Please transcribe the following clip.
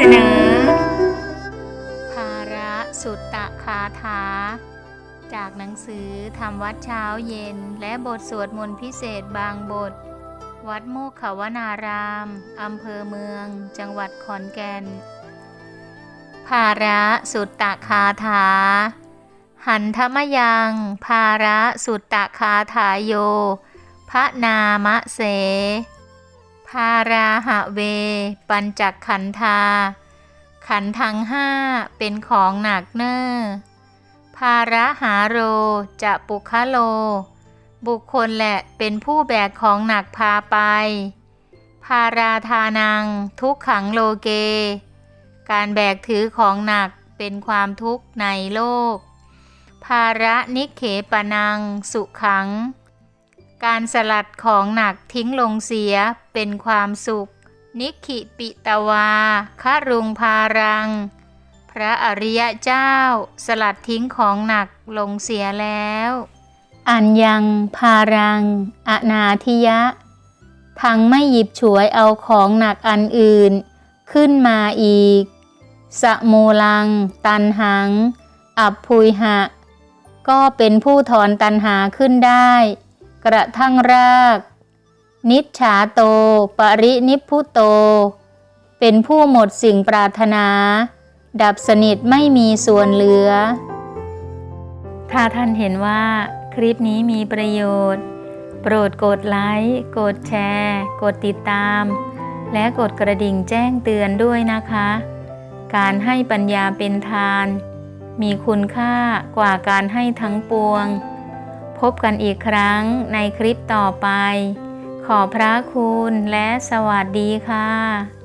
เสนอ ภาระสุตตะคาถา จากหนังสือทำวัดเช้าเย็น และบทสวดมนต์พิเศษบางบท วัดโมกขวนารามอำเภอเมือง จังหวัดขอนแก่น ภาระสุตตะคาถา หันธรรมยัง ภาระสุตตะคาถาโยพระนามะเส ภาราหะเว ปัญจขันธา ขันทั้งห้าเป็นของหนักเน้อภาระหาโรจะปุคะโล บุคคลแหละเป็นผู้แบกของหนักพาไป ภาราทานัง ทุกขังโลเก การแบกถือของหนักเป็นความทุกข์ในโลก ภาระนิเขปนัง สุขัง การสลัดของหนักทิ้งลงเสียเป็นความสุข นิขิปิตวาครุงพารัง พระอริยเจ้า สลัดทิ้งของหนักลงเสียแล้ว อันยังพารัง อนาทิยะ ทั้งไม่หยิบฉวยเอาของหนักอันอื่น ขึ้นมาอีกสะโมลัง ตันหัง อับพุยหะ ก็เป็นผู้ถอนตันหาขึ้นได้ กระทั่งราก นิจฉาโต ปรินิพุโต เป็นผู้หมดสิ่งปรารถนา ดับสนิทไม่มีส่วนเหลือ ถ้าท่านเห็นว่าคลิปนี้มีประโยชน์ โปรดกดไลค์ กดแชร์ กดติดตาม และกดกระดิ่งแจ้งเตือนด้วยนะคะ การให้ปัญญาเป็นทาน มีคุณค่ากว่าการให้ทั้งปวง พบกันอีกครั้งในคลิปต่อไป ขอพระคุณและสวัสดีค่ะ